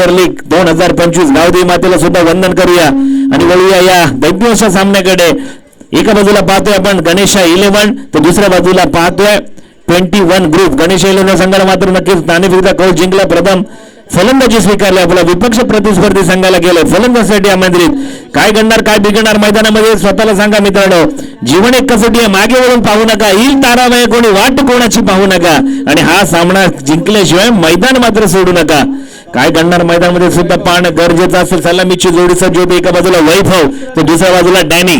Premier league दोन हजार पंचवीस. गावदेवी मातेला सुद्धा वंदन करूया. आणि वळूया या दैत्य सामन्याकडे. एका बाजूला पाहतोय आपण गणेशा इलेव्हन तर दुसऱ्या बाजूला पाहतोय twenty one group. Ganesh eleven संघाला मात्र नक्कीच नाणेफेकीचा कौल जिंकला प्रथम. फलंदाजी स्वीकारली आपला विपक्ष प्रतिस्पर्धी संघाला गेले. फलंदाजीसाठी आमंत्रित. काय घडणार काय बिघडणार मैदानामध्ये स्वतःला सांगा मित्रांनो. जीवन एक कसोटी आहे मागे वळून पाहू नका. येईल तारामय कोणी वाट कोणाची पाहू नका. आणि हा सामना जिंकल्याशिवाय मैदान मात्र सोडू नका. काय घडणार? मैदानामध्ये सुद्धा पाहणं गरजेचं असेल. सलामीची जोडी सज्ज एका बाजूला वैभव तर दुसऱ्या बाजूला डॅनी.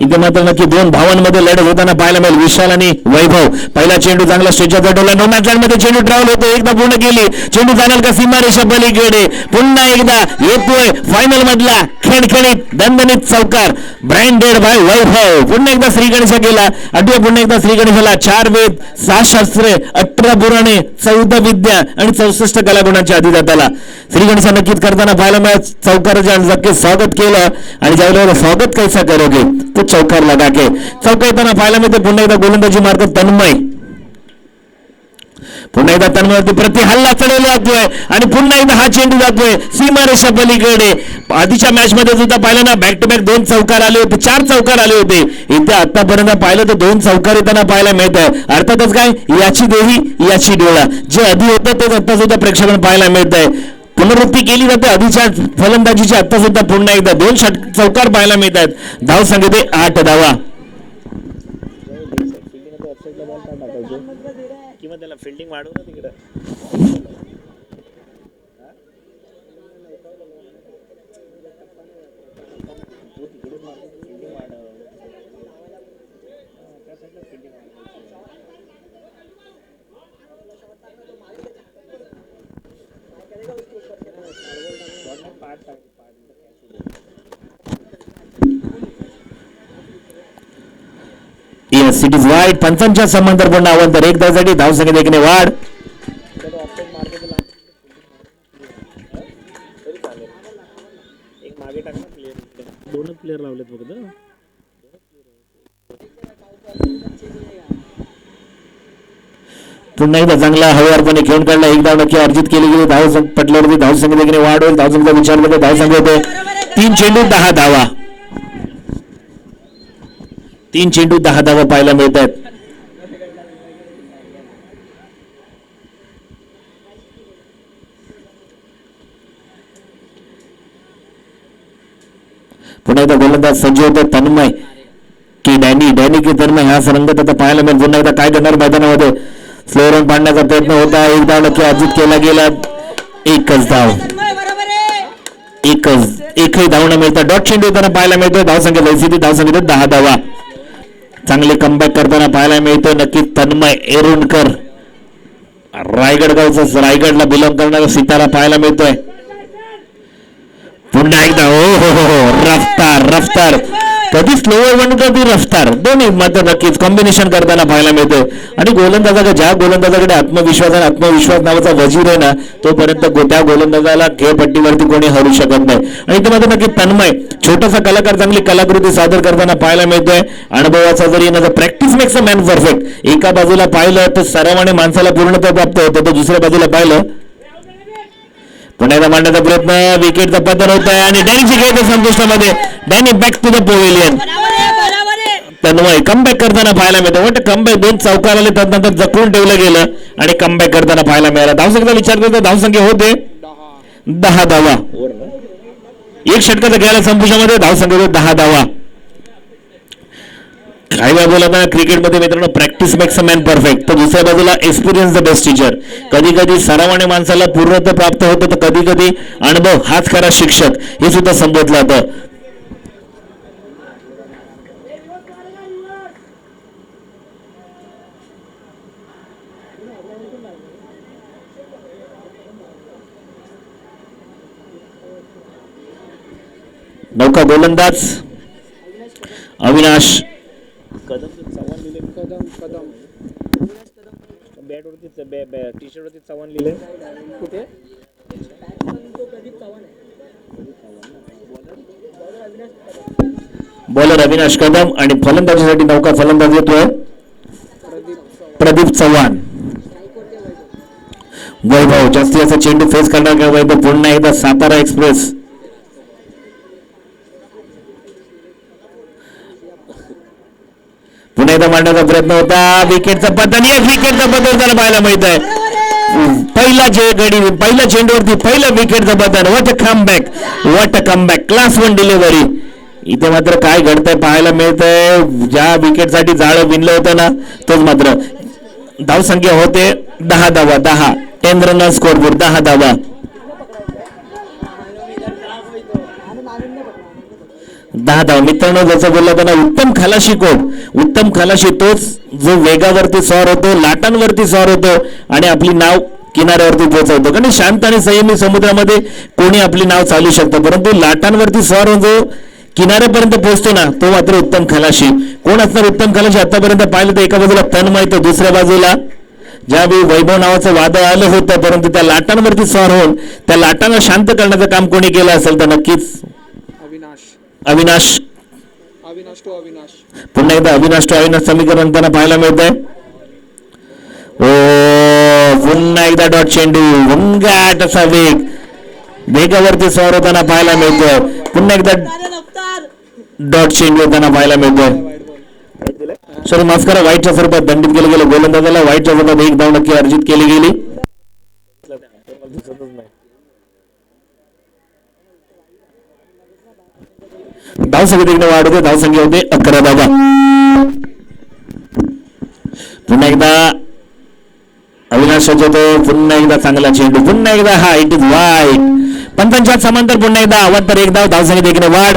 इथे मात्र नक्की दोन भावांमध्ये लढत होताना पाहायला मिळेल. विशाल आणि वैभव. पहिला चेंडू चांगला स्टेजच्या चढवला नो मध्ये चेंडू ट्रॅव्हल होतो एकदा पूर्ण केली. चेंडू जाणार का सीमारेषा पलीकडे? पुन्हा एकदा येतोय फायनल मधला खेळखेळीत दणदणीत चौकार. Branded by Vaibhav. पुन्हा एकदा श्री गणेशा केला. आठव्या पुन्हा एकदा श्री गणेशाला चार वेद सहा शास्त्रे अठरा पुराणे चौदा विद्या आणि चौसष्ट कलागुणांच्या अधिदाताला श्री गणेशा नक्कीच करताना पाहायला मिळत चौकाराच्या नक्कीच स्वागत केलं आणि ज्यावेळेला स्वागत कैसा करोगे? तो चौकार लगा येताना पाहायला मिळते पुन्हा एकदा गोलंदाजी मार्ग तन्मय. पुन्हा एकदा तन्मयवरती प्रति हल्ला चढवला जातोय आणि पुन्हा एकदा हा चेंडू जातोय. सीमारेषा पलीकडे. आधीच्या मॅच मध्ये सुद्धा पाहिलं ना बॅक टू बॅक दोन चौकार आले होते चार चौकार आले होते. इथे आतापर्यंत पाहिलं तर दोन चौकार येताना पाहायला मिळत आहे. अर्थातच काय? याची देवी याची डोळा. जे आधी होतं तेच आता सुद्धा प्रेक्षकांना पाहायला मिळत आहे. पुनरावृत्ती केली जाते. आधीच्या फलंदाजीची आता सुद्धा पुन्हा एकदा दोन षट चौकार पाहायला मिळत आहेत धाव सांगितले आठ धावा. किंवा त्याला फिल्डिंग वाढवू ना तिकडे? येस इट इज वाईट. पंचांच्या समांतर पूर्ण अवंतर एक धावसाठी धाव संख्या देखणे वाढ. दोनच प्लेअर लावलेत फक्त. पुन्हा एकदा चांगला हवेवारपणे खेळून काढला. एक धाव नक्की अर्जित केली गेली. धाव पटल्यावरती धाव संख्या देखणे वाढ होईल. धाव संख्या विचार करते धाव संख्या होते तीन चेंडू दहा धावा. तीन चेंडू दहा धावा पाहायला मिळत आहेत पुन्हा एकदा गोलंदाज सज्ज होते तन्मय की डॅनी डॅनी की तन्मय हा रंगत आता पाहायला मिळेल. पुन्हा एकदा काय करणार मैदानामध्ये? स्लो रन पाडण्याचा प्रयत्न होता एक धाव नक्की अर्जित केला गेला. एकच धाव. एकच एकही धावणं मिळतं डॉट चेंडू येताना पाहायला मिळतो धावसंख्या संख्या धावसंख्येत दहा धावा. चांगले कमबॅक करताना पाहायला मिळतोय. नक्की तन्मय एरुणकर. रायगडगावचा रायगडला बिलॉंग करणारा सितारा पाहायला मिळतोय. पुन्हा एकदा हो हो हो हो रफ्तार रफ्तार. कधी स्लोवर वन कधी रफ्तार दोन्ही मात्र नक्कीच कॉम्बिनेशन करताना पाहायला मिळते. आणि गोलंदाजाकडे ज्या गोलंदाजाकडे आत्मविश्वास आणि आत्मविश्वास नावाचा वजीर आहे ना तोपर्यंत गो- त्या गोलंदाजाला खेळपट्टीवरती कोणी हरू शकत नाही. आणि ते मात्र नक्की तन्मय छोटासा कलाकार चांगली कलाकृती सादर करताना पाहायला मिळतोय. अनुभवाचा जरी येण्याचा practice makes a man perfect एका बाजूला पाहिलं तर सरावाने माणसाला पूर्णत्व प्राप्त होतं तर दुसऱ्या बाजूला पाहिलं पुण्याचा मांडण्याचा प्रयत्न विकेटचा पतन होत आहे आणि डॅनीची खेळते संपुष्टामध्ये Danny back to the pavilion Tanmay comeback करताना पाहायला मिळतं. वाटतं कमबॅक दोन चौकार आले त्यानंतर जखून ठेवलं गेलं आणि कमबॅक करताना पाहायला मिळाला. धावसंख्येचा विचार करता धावसंख्या होते. दहा धावा. एक षटकाचा खेळाला संपुष्टामध्ये धावसंख्या होते दहा धावा. काही वेळा बोलताना क्रिकेटमध्ये मित्रांनो practice makes a man perfect तर दुसऱ्या बाजूला एक्सपिरियन्स द बेस्ट टीचर कधी कधी सरावाने माणसाला पूर्णत्व प्राप्त होतं तर कधी कधी अनुभव हाच खरा शिक्षक. हे सुद्धा संबोधलं जातं. नौका गोलंदाज अविनाश. कदम चव्हाण लिहिले कदम कदम बॅट वरती टी शर्ट चव्हाण लिहिले कुठे बॉलर अविनाश कदम आणि फलंदाजीसाठी नौका फलंदाज येतोय प्रदीप चव्हाण वैभव जास्तीत जास्त चेंडू फेस करणार का वैभव पुन्हा एकदा सातारा एक्सप्रेस पुन्हा एकदा मांडण्याचा प्रयत्न होता. विकेटचा पतन एक विकेटचा बदल त्याला पाहायला मिळत आहे पहिला जे गडी पहिल्या चेंडूवरती पहिलं विकेटचं बदल what a come back what a come back class one delivery इथे मात्र काय घडतंय पाहायला मिळतंय. ज्या विकेटसाठी जाळं विणलं होतं ना तोच मात्र धावसंख्या होते दहा धावा दहा. टेन रन स्कोरबोर्ड दहा धावा. दहा धाव. मित्रांनो जसं बोलला त्यांना उत्तम खलाशी कोण? उत्तम खलाशी तोच जो वेगावरती स्वार होतो लाटांवरती स्वार होतो आणि आपली नाव किनाऱ्यावरती पोहोचवतो. कारण शांत आणि संयमी समुद्रामध्ये कोणी आपली नाव चालू शकतं? परंतु लाटांवरती स्वार जो किनाऱ्यापर्यंत पोहोचतो ना तो मात्र उत्तम खलाशी. कोण असणार उत्तम खलाशी? आतापर्यंत पाहिलं तर एका बाजूला तन्मय तर दुसऱ्या बाजूला ज्यावेळी वैभव नावाचं वादळ आलं होतं परंतु त्या लाटांवरती स्वार होऊन त्या लाटांना शांत करण्याचं काम कोणी केलं असेल तर नक्कीच अविनाश. अविनाश. अविनाश टू अविनाश. पुन्हा एकदा अविनाश टू अविनाश समीकरण त्यांना पाहायला मिळतंय. ओ पुन्हा एकदा डॉट चेंडू भुंगाट असा वेग. वेगावरती स्वार होताना पाहायला मिळतोय. पुन्हा एकदा डॉट चेंडू त्यांना पाहायला मिळतोय. सॉरी माफ करा वाईटच्या स्वरूपात दंडित केलं गेलं. गोलंदाजाला वाईटच्या स्वरूपात एक धाव नक्की अर्जित केली गेली? दिसलं धाव वाढ होते धाव संख्या होते अकरा धावा पुन्हा एकदा अविनाश होतो पुन्हा एकदा चांगला चेंडू पुन्हा एकदा हा इट इज वाईट पंचांच्या समांतर पुन्हा एकदा आव्हान तर एक धाव धाव संख्या वाढ.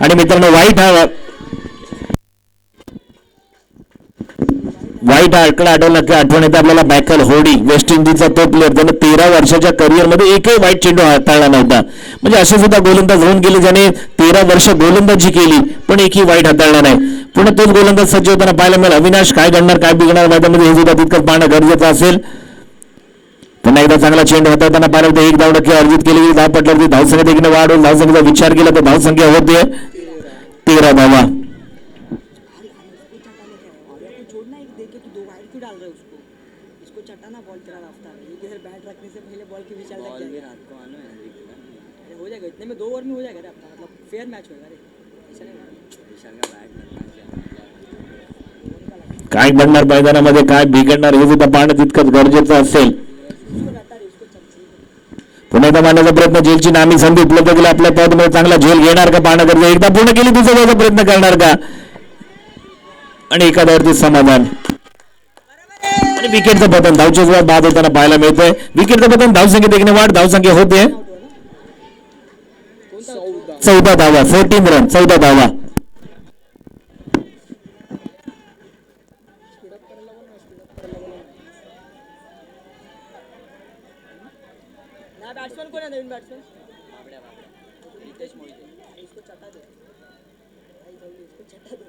आणि मित्रांनो वाईट हा वाईट हा आकडा आठवला की आठवण येते आपल्याला बॅकल होडी वेस्ट इंडिजचा तो प्लेअर त्याने तेरा वर्षाच्या करिअरमध्ये एकही वाईट चेंडू हाताळला नव्हता. म्हणजे असे सुद्धा गोलंदाज होऊन गेले ज्याने तेरा वर्ष गोलंदाजी केली पण एकही वाईट हाताळला नाही. पुन्हा तोच गोलंदाज सज्ज होताना पाहायला मिळेल. अविनाश काय घडणार काय बिघडणार मैदानामध्ये हे सुद्धा तितकंच पाहणं गरजेचं असेल. पुन्हा एकदा चांगला चेंडू हाताळताना पाहिलं होतं एक धाव नक्की अर्जित केली. गेली धाव पटल्यावरती धावसंख्या देखील वाढ होईल धावसंख्येचा विचार केला तर धावसंख्या होते. तेरा धावा को छोड़ना एक देख के तू दो वाइड क्यों डाल रहा है उसको इसको चटाना बॉल तेरा रास्ता है एक इधर बैट रखने से पहले बॉल के विचार लग जाएगा रात को आना है अरे हो जाएगा इतने में दो ओवर में हो जाएगा रे अपना मतलब फेयर मैच होगा रे। काय घडणार मैदानामध्ये काय बिघडणार हे सुद्धा पाहणं तितकंच गरजेचं असेल. पुन्हा एकदा मांडण्याचा प्रयत्न झेलची नामी संधी उपलब्ध केली आपल्या पदमध्ये चांगला झेल घेणार का पाहणं गरजेचं एकदा पूर्ण केली दुसऱ्या त्याचा प्रयत्न करणार का? आणि एखाद्यावरती समाधान. आणि विकेटचं पतन धावच्या बाद होताना पाहायला मिळतंय. विकेटचं पतन धावसंख्या एकने वाढ धावसंख्या होते. चौदा चौदा धावा फोर्टीन रन चौदा धावा. ना बैट्समैन कौन है नवीन बैट्समैन रितेश मोहिते इसको चटा दो भाई जल्दी इसको चटा दो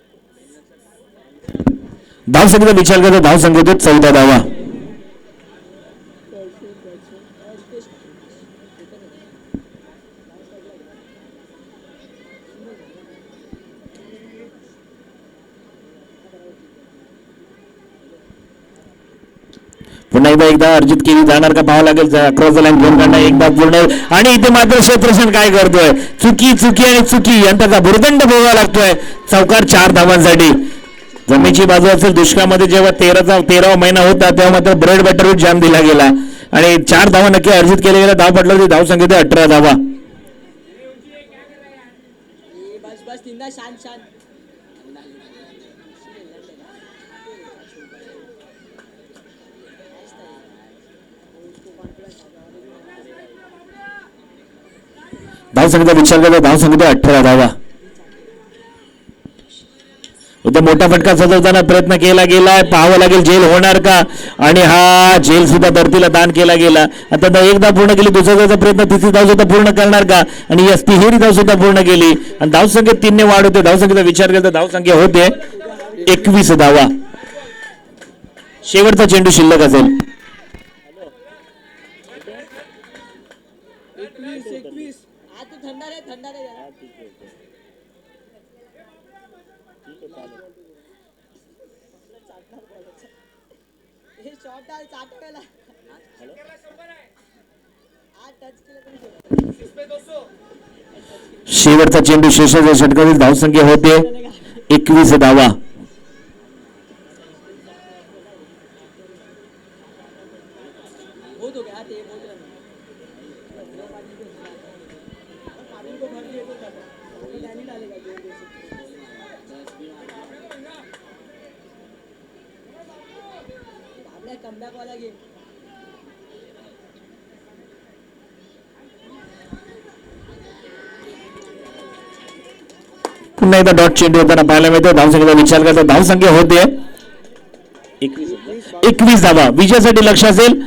धावसंख्येचा विचार करता धावसंख्या होते चौदा धावा फायदा एकदा अर्जित केली जाणार का पाहावं लागेल. क्रॉस लाईन घेऊन काढणं एकदा पूर्ण आणि इथे मात्र क्षेत्रक्षण काय करतोय? चुकी चुकी आणि चुकी यांचा भुर्दंड भोगावा लागतोय. चौकार चार धावांसाठी. जमेची बाजू असेल दुष्काळामध्ये जेव्हा तेराचा तेरावा महिना होता तेव्हा मात्र ब्रेड बटर जाम दिला गेला. आणि चार धावा नक्की अर्जित केले गेल्या धाव पडलं होती धाव संख्या अठरा धावा ये बस बस तीनदा शांत शांत धाव संख्या विचार करता धाव संख्या अठरा धावा. उद्या मोठा फटका सजवताना प्रयत्न केला गेलाय पाहावं लागेल जेल होणार का? आणि हा जेल सुद्धा धरतीला दान केला गेला. आता दा- एकदा पूर्ण केली दुसऱ्याचा प्रयत्न तिसरी धाव सुद्धा पूर्ण करणार का? आणि यस तिहेरी धाव सुद्धा पूर्ण केली. आणि धावसंख्येत तीनने वाढ होते. धावसंख्येचा विचार केला तर धावसंख्या होते एकवीस धावा. शेवटचा चेंडू शिल्लक असेल एकवीस एकवीस आज तो ठंडा रहे ठंडा रहे यार शॉर्ट आहे साठ वेळेला आठ टच केलं तरी शेवटचा चेंडू शेषाच्या षटकातील धावसंख्या होते एकवीस धावा कमबॅक वाला गेम पुन्हा एकदा डॉट चेंडू होताना पाहायला मिळतो धावसंख्येचा विचार करता धावसंख्या होते एकवीस धावा विजयासाठी लक्ष असेल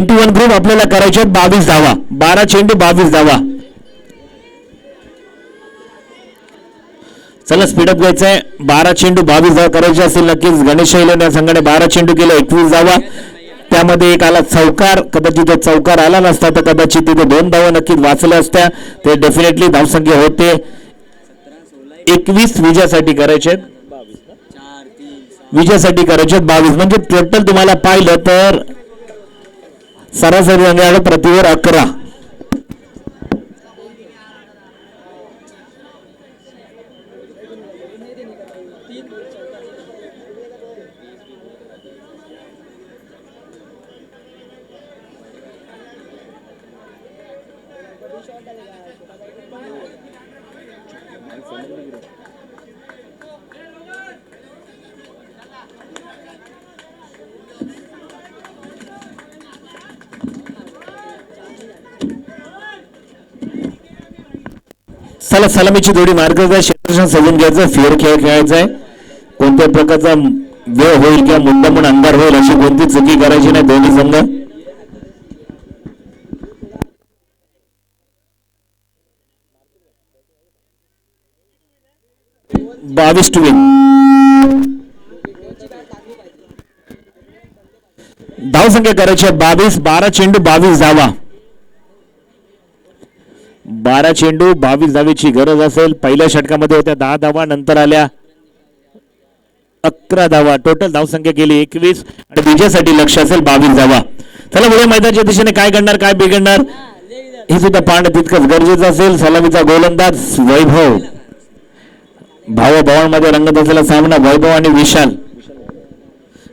ट्वेंटी वन ग्रुप आपल्याला करायचे आहेत बावीस धावा. बारा चेंडू बावीस धावा. चला स्पीडअप घ्यायचं आहे बारा चेंडू बावीस धावा करायचे असतील नक्कीच गणेश या संघाने बारा चेंडू केले एकवीस धावा. त्यामध्ये एक आला चौकार. कदाचित तो चौकार आला नसता तर कदाचित तिथे दोन धावा नक्कीच वाचल्या असत्या. ते डेफिनेटली धावसंख्या होते. एकवीस विजयासाठी करायचे आहेत. विजयासाठी करायचे आहेत बावीस. म्हणजे टोटल तुम्हाला पाहिलं तर सरासरी रन आहे प्रतिवर अकरा तुम्हाला सलामीची जोडी मार्गदर्शन क्षेत्ररक्षण सजून घ्यायचं फेअर खेळ खेळायचा आहे. कोणत्या प्रकारचा वेळ होईल किंवा मुद्दा म्हणून अंधार होईल अशी कोणती चुकी करायची नाही दोन्ही संघ? बावीस टू धाव धावसंख्या करायची आहे. बावीस बारा चेंडू बावीस धावा. बारा चेंडू बावीस धावेची गरज असेल. पहिल्या षटकामध्ये होत्या दहा धावा नंतर आल्या अकरा धावा. टोटल धावसंख्या केली एकवीस. आणि विजयासाठी लक्ष असेल बावीस धावा. चला पुढे मैदानाच्या दिशेने काय घडणार काय बिघडणार? हे सुद्धा पाहणं तितकंच गरजेचं असेल. सलामीचा गोलंदाज वैभव. भावा भावांमध्ये रंगत असलेला सामना वैभव आणि विशाल.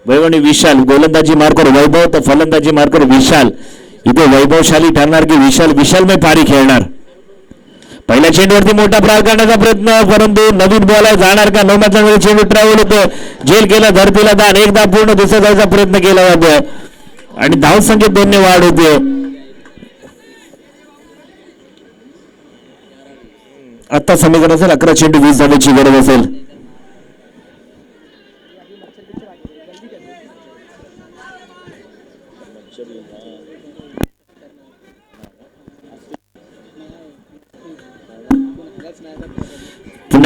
वैभव आणि विशाल. गोलंदाजी मारकर वैभव तर फलंदाजी मारकर विशाल. इथे वैभवशाली ठरणार की विशाल विशालमय पारी खेळणार. पहिल्या चेंडूवरती मोठा प्रहार करण्याचा प्रयत्न परंतु नवीन बॉल आहे जाणार का? नऊ वेळी चेंडू ट्रॅव्हल होतो. जेल केला धरतीला दान. एकदा पूर्ण दुसऱ्या जायचा प्रयत्न केला जातोय आणि धाव संख्येत दोनने वाढ होते. आता समीकरण असेल अकरा चेंडू वीस धावेची गरज असेल.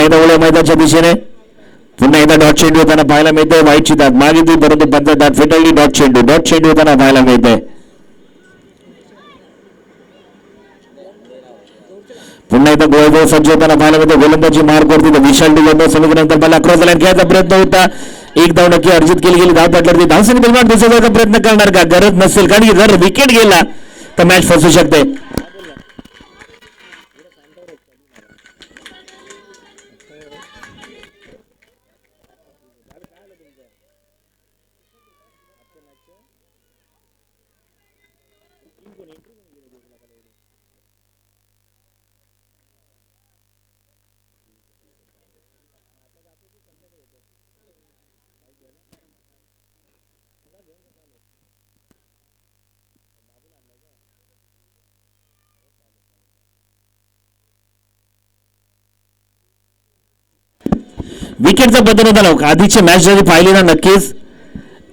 पुन्हा एकदा ओळ्या मैदानाच्या दिशेने. पुन्हा एकदा डॉट चेंडू होताना पाहायला मिळतंय. वाईटची दात मागितली परंतु पंच दात फेटाळली. डॉट चेंडू डॉट चेंडू होताना पाहायला मिळतंय. पुन्हा एकदा गोळबोळ सज्ज होताना पाहायला मिळतो गोलंदाजी मार्ग वरती विशाल डिगंबर समीकरणानंतर मला क्रॉस लाईन खेळायचा प्रयत्न होता. एक धाव नक्की अर्जित केली गेली धाव पटल्यावरती धावसंख्या निर्माण दिसण्याचा प्रयत्न करणार का? गरज नसेल. कारण की जर विकेट गेला तर मॅच फसू शकते. विकेटचा बदल होता ना. आधीची मॅच जरी पाहिली ना नक्कीच.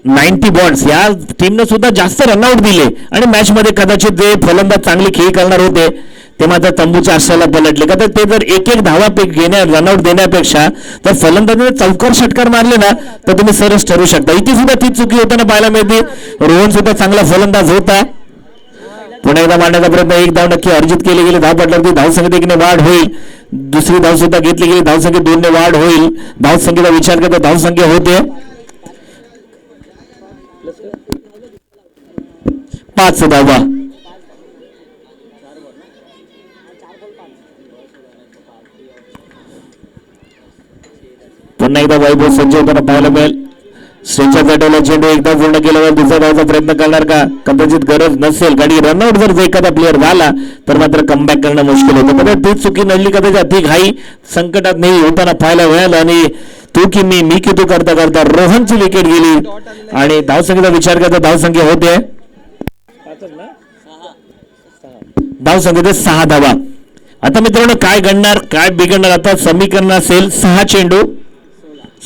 नाईन्टी बॉन्ड्स या टीमनं सुद्धा जास्त रनआउट दिले. आणि मॅचमध्ये कदाचित जे फलंदाज चांगली खेळी करणार होते ते मात्र तंबूच्या आश्रयाला पलटले. का तर ते जर एक एक धावा पे घेण्या रनआउट देण्यापेक्षा तर फलंदाजाने चौकार षटकार मारले ना तर तुम्ही सरस ठरू शकता. इथे सुद्धा ती चुकी होताना पाहायला मिळते. रोहन सुद्धा चांगला फलंदाज होता. पुन्हा एकदा मारण्याचा प्रयत्न. एक धाव नक्की अर्जित केली गेली. धाव पडल्यावरती धावसंख्येत एकने वाढ होईल. दुसरी धाव सुद्धा घेतली गेली धावसंख्येत दोनने वाढ होईल। धावसंख्येचा विचार करता धावसंख्या होते प्लस का पाच धावा पुन्हा एकदा वैभव सज्ज होताना पाहायला मिळेल स्टेजच्या काट्याला चेंडू एकदा पूर्ण केल्यावर दुसऱ्या धावाचा प्रयत्न करणार का? कदाचित गरज नसेल. गाडी रनआउट जर एखादा प्लेअर झाला तर मात्र कमबॅक करणं मुश्किल होतं. कदाचित तीच चुकी नडली कदाचित ती घाई संकटात नाही होताना पाहायला मिळालं आणि तू की मी मी की तू करता करता रोहनची विकेट गेली. आणि धावसंख्येचा विचार करता धावसंख्या होते. धावसंख्येचे धाव सहा धावा. आता मित्रांनो काय घडणार काय बिघडणार? आता समीकरण असेल सहा चेंडू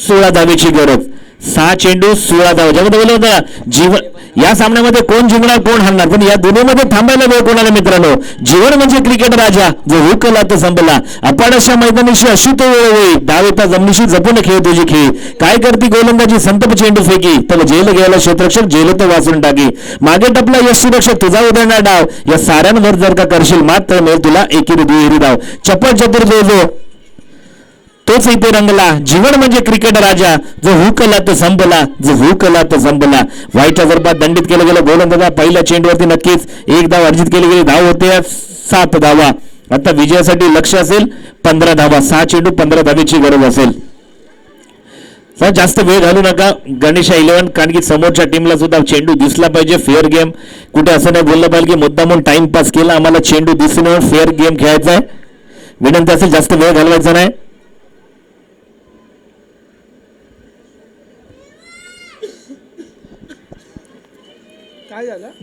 सोळा धावेची गरज. सहा चेंडू सोळा धाव. ज्यामध्ये बोललं होतं जीवन या सामन्यामध्ये कोण जिंकणार कोण हरणार? पण या दोन्हीमध्ये थांबायला वेळ कोणाला मित्रांनो? जीवन म्हणजे क्रिकेट राजा जो हुकला तो संपला. आपण अशा मैदानीशी अशी तो वेळ होई. डावेता जमिनीशी जपून खेळ तुझी खेळ. काय करती गोलंदाजी? संतप चेंडू फेकी. तर जेल घ्यायला क्षेत्रक्षक जेल तो वाचून टाकी. मागे टपला यश सुरक्षक तुझा उदळणार डाव. या साऱ्यांवर जर का करशील मात तर मिळेल तुला एकेरी दुहेरी धाव चप्पल चतुर जो तोच इथे रंगला. जीवन म्हणजे क्रिकेट राजा. जो हुकला तो संपला. जो हुकला तो संपला. वाईटच्या जरपात दंडित केलं गेलं. गोलंदाजा पहिल्या चेंडूवरती नक्कीच एक धाव अर्जित केली गेली. धाव होते सात धावा. आता विजयासाठी लक्ष असेल पंधरा धावा. सहा चेंडू पंधरा धावेची गरज असेल. जास्त वेळ घालू नका. गणेशा इलेव्हन. कारण की समोरच्या टीमला सुद्धा चेंडू दिसला पाहिजे. Fair game. कुठे असं नाही बोललं पाहिजे की मुद्दा म्हणून टाइमपास केला. आम्हाला चेंडू दिसून फेअर गेम खेळायचा आहे. विनंती असेल जास्त वेळ घालवायचा नाही.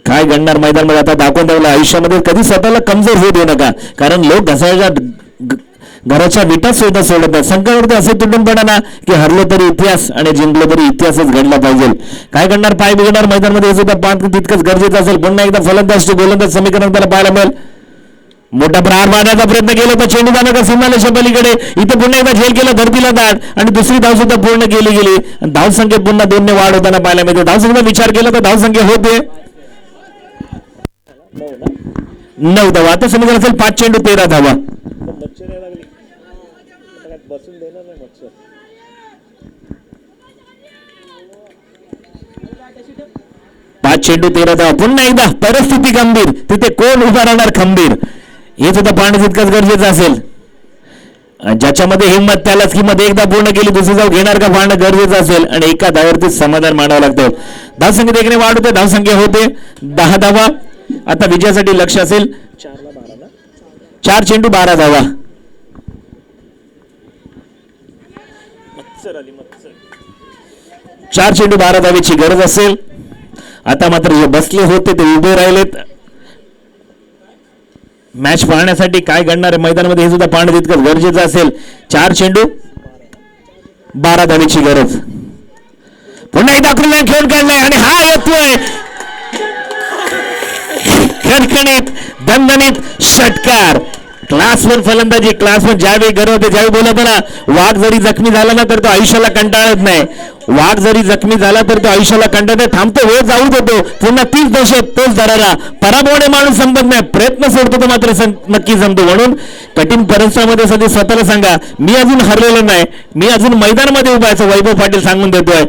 काय घडणार मैदानमध्ये? आता दाखवून ठेवलं आयुष्यामध्ये कधी स्वतःला कमजोर होऊ देऊ नका. कारण लोक घसायच्या घराच्या विटात सुद्धा सोडत नाही संकटावरती असे तुटून पडा ना की हरलो तरी इतिहास आणि जिंकलो तरी इतिहासच घडला पाहिजे. काय घडणार? पाय बिघडणार मैदानमध्ये सुद्धा पाहणं तितकंच गरजेचं असेल. पुन्हा एकदा फलंदाज गोलंदाज समीकरण त्याला पाहायला मिळेल. मोठा प्रहार मारण्याचा प्रयत्न केला होता. चेंडू जाणं का सीमालेशा पलीकडे इथं पुन्हा एकदा झेल केला धरतीला दाट आणि दुसरी धाव सुद्धा पूर्ण केली गेली. आणि धावसंख्येत पुन्हा दोनने वाढ होताना पाहायला मिळते. धावसंख्येचा विचार केला तर धावसंख्या होते. नऊ धावा. आता समजा असेल पाच चेंडू तेरा धावा. पाच चेंडू तेरा धावा. पुन्हा एकदा परिस्थिती गंभीर. तिथे कोण उभा राहणार खंबीर? हे सुद्धा पाहणं तितकंच गरजेचं असेल. ज्याच्यामध्ये हिंमत त्यालाच किंमत एकदा पूर्ण केली दुसरी जाऊ घेणार का पाहणं गरजेचं असेल. आणि एका धावावरती समाधान मानावं लागतं. धावसंख्येत एकने वाढ होते धावसंख्या होते. दहा धावा. आता विजयासाठी लक्ष असेल. चार चेंडू बारा धावा. चार चेंडू बारा धावेची गरज असेल. आता मात्र जे बसले होते ते उभे राहिलेत. मॅच पाहण्यासाठी काय घडणार आहे? मैदानामध्ये हे सुद्धा पाहणं तितकंच गरजेचं असेल. चार चेंडू बारा धावीची गरज. पुन्हा एकदा आकृतीने खेळ काढलाय आणि हा येतोय. खणखणीत दणदणीत षटकार. क्लास वन फलंदाजी क्लास वन ज्यावेळी गरज होते ज्यावेळी बोलत बरा वाघ जरी जखमी झाला ना तर तो आयुष्याला कंटाळत नाही. वाघ जरी जखमी झाला तर तो आयुष्याला कंटाळत नाही. थांबतो वेळ जाऊ देतो. पुन्हा तीच दशेत तोच धरारा. पराभवणे माणूस संपत नाही. प्रयत्न सोडतो तो मात्र सं- नक्की जमतो म्हणून कठीण परिसरामध्ये सध्या स्वतःला सांगा मी अजून हरलेलो नाही. मी अजून मैदानामध्ये उभा आहे. वैभव पाटील सांगून देतोय.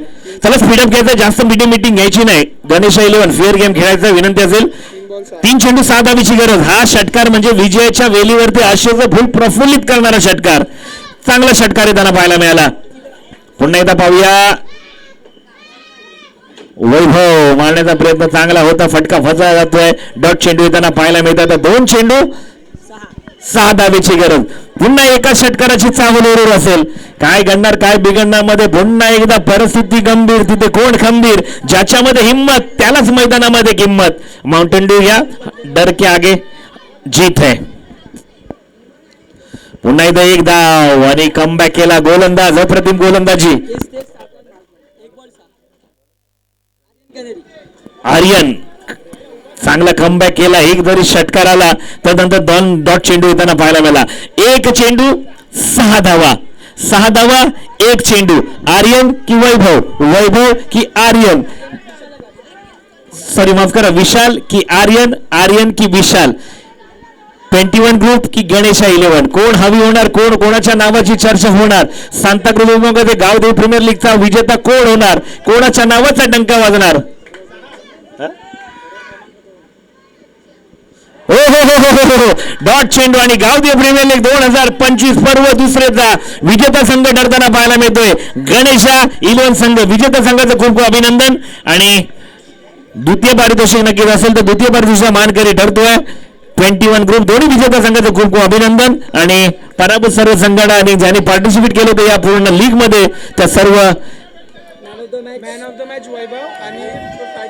चला स्पीडअप घ्यायचा. जास्त मीटिंग मिटिंग घ्यायची नाही. गणेश इलेव्हन फेअर गेम खेळायचा. विनंती असेल. तीन चेंडू सहा धावीची गरज. हा षटकार म्हणजे विजयाच्या वेलीवरती आशेचं फुल प्रफुल्लित करणारा षटकार. चांगला षटकार आहे त्यांना पाहायला मिळाला. पुन्हा एकदा पाहूया. वैभव मारण्याचा प्रयत्न चांगला होता. फटका फसला जातोय. डॉट चेंडू येताना पाहायला मिळतात. दोन चेंडू सहा धावेची गरज. पुन्हा एका षटकाराची चांगली उरूर असेल. काय घडणार काय बिघडणार मध्ये पुन्हा एकदा परिस्थिती गंभीर तिथे कोण खंबीर? ज्याच्यामध्ये हिंमत त्यालाच मैदानामध्ये किंमत. माउंटेन ड्यू या डर के आगे जीत है. पुन्हा एकदा एक धाव आणि कमबॅक केला गोलंदाज अप्रतिम गोलंदाजी. आर्यन. चांगला कमबॅक केला. एक जरी षटकार आला त्यानंतर दोन डॉट चेंडू येताना पाहायला मिळाला. एक चेंडू सहा धावा. सहा धावा एक चेंडू. आर्यन की वैभव? वैभव की आर्यन? सॉरी माफ करा. विशाल की आर्यन आर्यन की विशाल. ट्वेंटी वन ग्रुप की गणेशा इलेव्हन कोण हवी होणार? कोण कोणाच्या नावाची चर्चा होणार? सांताक्रुज विभागामध्ये गावदेव प्रीमियर लीगचा विजेता कोण होणार? कोणाच्या नावाचा डंका वाजणार? हो हो हो हो हो हो. डॉट चेंडू आणि गावदेव प्रीमियर लीग दोन हजार पंचवीस पर्व दुसरेचा विजेता संघ ठरताना पाहायला मिळतोय. गणेशा इलेव्हन संघ विजेता संघाचं खूप खूप अभिनंदन. आणि द्वितीय पारितोषिक नक्कीच असेल तर द्वितीय पारितोषिक मानकरी ठरतोय. ट्वेंटी वन ग्रुप दोन्ही विजेता संघाचं खूप खूप अभिनंदन. आणि पराभूत सर्व संघांना आणि ज्यांनी पार्टिसिपेट केलं होतं या पूर्ण लीगमध्ये त्या सर्व man of the match Vaibhav आणि